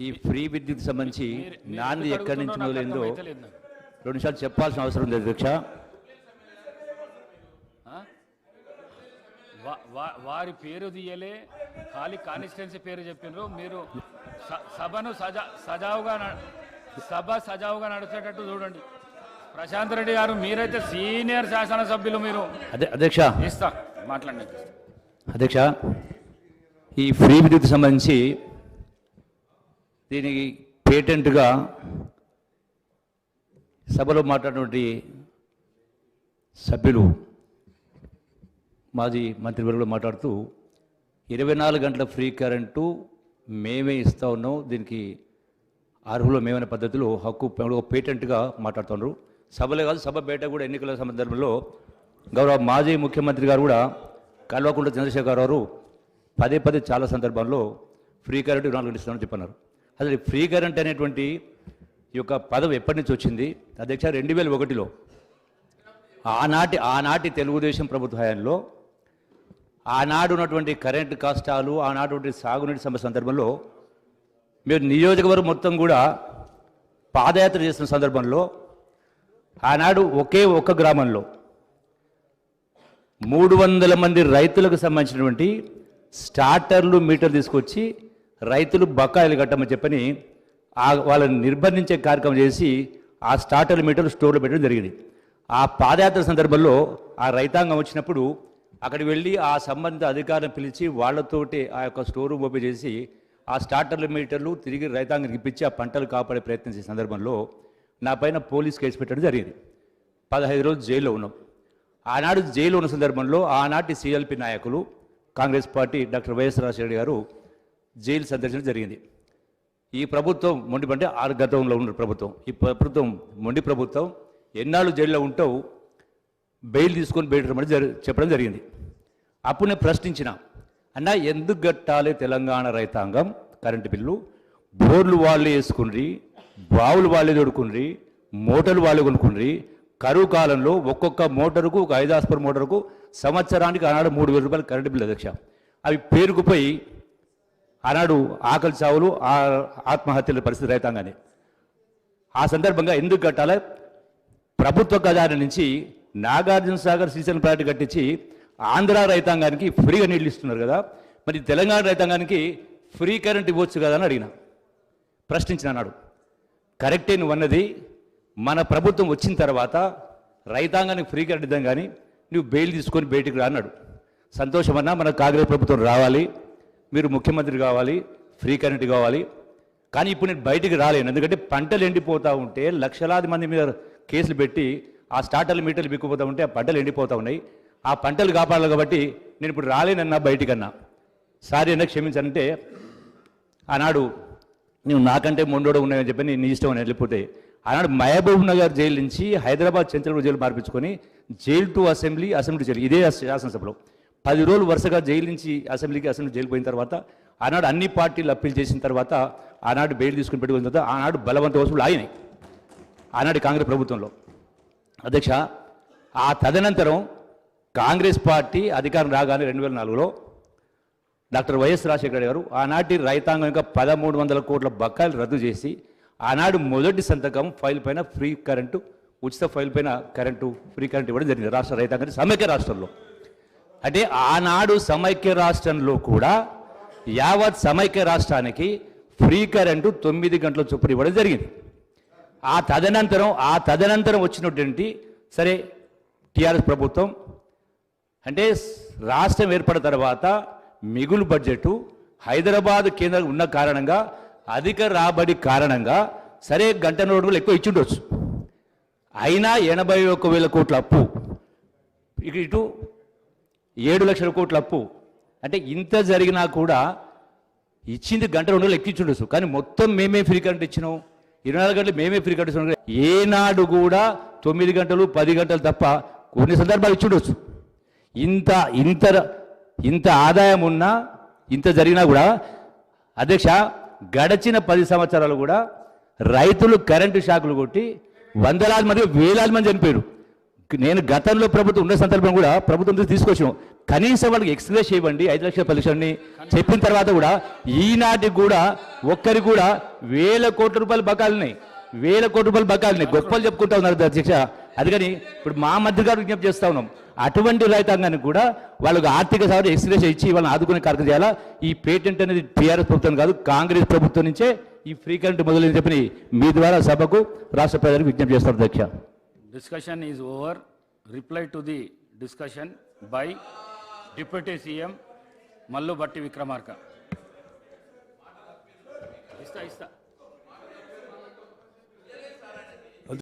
ఈ ఫ్రీ విద్యుత్ సంబంధించి నాంది ఎక్కడి నుంచి మొదలైందో. రెండు నిమిషాలు చెప్పాల్సిన అవసరం ఉంది అధ్యక్ష వారి పేరు తీయలే ఖాళీ కాన్స్టిట్యున్సీ పేరు చెప్పినారు. మీరు సభను సజా సజావుగా సభ సజావుగా నడిచేటట్టు చూడండి. ప్రశాంత్ రెడ్డి గారు మీరైతే సీనియర్ శాసనసభ్యులు మీరు. అదే అధ్యక్ష. ఇస్తా మాట్లాడండి. అధ్యక్ష ఈ ఫ్రీ విద్యుత్ సంబంధించి దీనికి పేటెంట్గా సభలో మాట్లాడినటువంటి సభ్యులు మాజీ మంత్రివర్గంలో మాట్లాడుతూ ఇరవై నాలుగు గంటల ఫ్రీ కరెంటు మేమే ఇస్తూ ఉన్నాం దీనికి అర్హులు మేమైన పద్ధతిలో హక్కు పేటెంట్గా మాట్లాడుతున్నారు. సభలే కాదు సభ బయట కూడా ఎన్నికల సందర్భంలో గౌరవ మాజీ ముఖ్యమంత్రి గారు కూడా కల్వకుంట్ల చంద్రశేఖర్ గారు పదే పదే చాలా సందర్భాల్లో ఫ్రీ కరెంటు నాలుగు గంటలు ఇస్తామని చెప్పన్నారు. అసలు ఫ్రీ కరెంట్ అనేటువంటి ఈ యొక్క పదం ఎప్పటి నుంచి వచ్చింది? అధ్యక్ష రెండు వేల ఒకటిలో ఆనాటి ఆనాటి తెలుగుదేశం ప్రభుత్వ హయాంలో ఆనాడు ఉన్నటువంటి కరెంటు కష్టాలు ఆనాడు సాగునీటి సమస్య సందర్భంలో మీరు నియోజకవర్గం మొత్తం కూడా పాదయాత్ర చేస్తున్న సందర్భంలో ఆనాడు ఒకే ఒక్క గ్రామంలో మూడు వందల మంది రైతులకు సంబంధించినటువంటి స్టార్టర్లు మీటర్లు తీసుకొచ్చి రైతులు బకాయిలు కట్టమని చెప్పని ఆ వాళ్ళని నిర్బంధించే కార్యక్రమం చేసి ఆ స్టార్టర్ మీటర్లు స్టోర్లో పెట్టడం జరిగింది. ఆ పాదయాత్ర సందర్భంలో ఆ రైతాంగం వచ్చినప్పుడు అక్కడికి వెళ్ళి ఆ సంబంధిత అధికారులను పిలిచి వాళ్ళతోటి ఆ యొక్క స్టోర్ రూమ్ ఓపెన్ చేసి ఆ స్టార్టర్ల మీటర్లు తిరిగి రైతాంగానికి ఇప్పించి ఆ పంటలు కాపాడే ప్రయత్నం చేసే సందర్భంలో నా పైన పోలీస్ కేసు పెట్టడం జరిగింది. పదహైదు రోజులు జైల్లో ఉన్నాం. ఆనాడు జైలు ఉన్న సందర్భంలో ఆనాటి సిఎల్పి నాయకులు Congress party doctor YS Rajasekhara గారు జైలు సందర్శన జరిగింది. ఈ ప్రభుత్వం మొండి అంటే ఆరు గతంలో ఉన్న ప్రభుత్వం. ఈ ప్రభుత్వం మొండి ప్రభుత్వం ఎన్నాళ్ళు జైల్లో ఉంటావు బెయిల్ తీసుకొని బయట రమ్మని జరి చెప్పడం జరిగింది. అప్పుడు నేను ప్రశ్నించిన అన్న ఎందుకు కట్టాలి తెలంగాణ రైతాంగం? కరెంటు బిల్లు బోర్లు వాళ్ళే వేసుకుని బావులు వాళ్ళే దొడుకుండ్రి మోటార్లు వాళ్ళే కొనుక్కుండ్రి కరువు కాలంలో ఒక్కొక్క మోటారుకు ఒక ఐదు ఆస్పర్ మోటారుకు సంవత్సరానికి ఆనాడు మూడు వేల రూపాయలు కరెంటు బిల్లు అధ్యక్ష అవి పేరుకుపోయి ఆనాడు ఆకలి చావులు ఆ ఆత్మహత్యల పరిస్థితి రైతాంగానే. ఆ సందర్భంగా ఎందుకు కట్టాలి? ప్రభుత్వ ఖజానా నుంచి నాగార్జున సాగర్ సీజన్ ప్లాంట్ కట్టించి ఆంధ్ర రైతాంగానికి ఫ్రీగా నీళ్ళు ఇస్తున్నారు కదా. మరి తెలంగాణ రైతాంగానికి ఫ్రీ కరెంట్ ఇవ్వచ్చు కదా అని అడిగిన. ప్రశ్నించిన అన్నాడు కరెక్టే నువ్వు అన్నది. మన ప్రభుత్వం వచ్చిన తర్వాత రైతాంగానికి ఫ్రీ కరెంట్ ఇద్దాం కానీ నువ్వు బెయిల్ తీసుకొని బయటికి రా అన్నాడు. సంతోషమన్నా మన కాంగ్రెస్ ప్రభుత్వం రావాలి. మీరు ముఖ్యమంత్రి కావాలి ఫ్రీ కరెంట్ కావాలి. కానీ ఇప్పుడు నేను బయటికి రాలేను. ఎందుకంటే పంటలు ఎండిపోతూ ఉంటే లక్షలాది మంది మీద కేసులు పెట్టి ఆ స్టార్టర్లు మీటర్లు బిక్కుపోతూ ఉంటే ఆ పంటలు ఎండిపోతూ ఉన్నాయి. ఆ పంటలు కాపాడాలి కాబట్టి నేను ఇప్పుడు రాలేనన్నా బయటికన్నా. సారీ అన్న క్షమించానంటే ఆనాడు నువ్వు నాకంటే మొండోడు ఉన్నాయని చెప్పి నీ ఇష్టం అని వెళ్ళిపోతే ఆనాడు మహబూబ్ నగర్ జైలు నుంచి Hyderabad Chandrababu jail మార్పించుకొని jail to assembly assembly jail ఇదే శాసనసభలో. పది రోజులు వరుసగా జైలు నుంచి అసెంబ్లీకి అసెంబ్లీ జైలు పోయిన తర్వాత ఆనాడు అన్ని పార్టీలు అప్పీల్ చేసిన తర్వాత ఆనాడు బెయిల్ తీసుకుని పెట్టుకున్న తర్వాత ఆనాడు బలవంత వసూలు ఆయనే ఆనాడు కాంగ్రెస్ ప్రభుత్వంలో. అధ్యక్ష ఆ తదనంతరం కాంగ్రెస్ పార్టీ అధికారం రాగానే రెండు వేల నాలుగులో డాక్టర్ వైఎస్ రాజశేఖర గారు ఆనాటి రైతాంగం యొక్క పదమూడు వందల కోట్ల బకాయిలు రద్దు చేసి ఆనాడు మొదటి సంతకం ఫైల్ పైన ఫ్రీ కరెంటు ఉచిత ఫైల్ పైన కరెంటు ఫ్రీ కరెంట్ ఇవ్వడం జరిగింది రాష్ట్ర రైతాంగానికి సమైక్య రాష్ట్రంలో. అంటే ఆనాడు సమైక్య రాష్ట్రంలో కూడా యావత్ సమైక్య రాష్ట్రానికి ఫ్రీ కరెంటు తొమ్మిది గంటల చొప్పున ఇవ్వడం జరిగింది. ఆ తదనంతరం ఆ తదనంతరం వచ్చినటువంటి సరే టిఆర్ఎస్ ప్రభుత్వం అంటే రాష్ట్రం ఏర్పడిన తర్వాత మిగులు బడ్జెట్ హైదరాబాద్ కేంద్రం ఉన్న కారణంగా అధిక రాబడి కారణంగా సరే గంట నూరు ఎక్కువ ఇచ్చుండొచ్చు. అయినా ఎనభై ఒక్క వేల కోట్ల అప్పు ఇటు ఏడు లక్షల కోట్ల అప్పు. అంటే ఇంత జరిగినా కూడా ఇచ్చింది గంట రెండు రోజులు ఎక్కించుండొచ్చు కానీ మొత్తం మేమే ఫ్రీ కరెంట్ ఇచ్చినాం. ఇరవై నాలుగు గంటలు మేమే ఫ్రీ కరెంట్ ఇచ్చినాం. ఏనాడు కూడా తొమ్మిది గంటలు పది గంటలు తప్ప కొన్ని సందర్భాలు ఇచ్చుండొచ్చు ఇంత ఇంత ఇంత ఆదాయం ఉన్నా ఇంత జరిగినా కూడా అధ్యక్ష గడచిన పది సంవత్సరాలు కూడా రైతులు కరెంటు షాకులు కొట్టి వందలాది మంది వేలాది మంది చనిపోయారు నేను గతంలో ప్రభుత్వం ఉన్న సందర్భం కూడా ప్రభుత్వం తీసుకొచ్చాం. కనీసం వాళ్ళకి ఎక్స్ప్రెస్ ఇవ్వండి ఐదు లక్షల పది చెప్పిన తర్వాత కూడా ఈనాటికి కూడా ఒక్కరికి కూడా వేల కోట్ల రూపాయలు బకాలున్నాయి. వేల కోట్ల రూపాయలు బకాలున్నాయి. గొప్పలు చెప్పుకుంటా ఉన్నారు అధ్యక్ష. అందుకని ఇప్పుడు మా మధ్య గారు విజ్ఞప్తి చేస్తా ఉన్నాం. అటువంటి రైతాంగానికి కూడా వాళ్ళకు ఆర్థిక సహాయం ఎక్స్ప్రెస్ ఇచ్చి వాళ్ళని ఆదుకునే కార్యక్రమం చేయాలా? ఈ పేటెంట్ అనేది టీఆర్ఎస్ ప్రభుత్వం కాదు కాంగ్రెస్ ప్రభుత్వం నుంచే ఈ ఫ్రీ కరెంట్ మొదలైన చెప్పని మీ ద్వారా సభకు రాష్ట్ర ప్రజలకు విజ్ఞప్తి చేస్తారు అధ్యక్ష. Discussion is over. Reply to the discussion by Deputy CM Mallu Batti Vikramarka.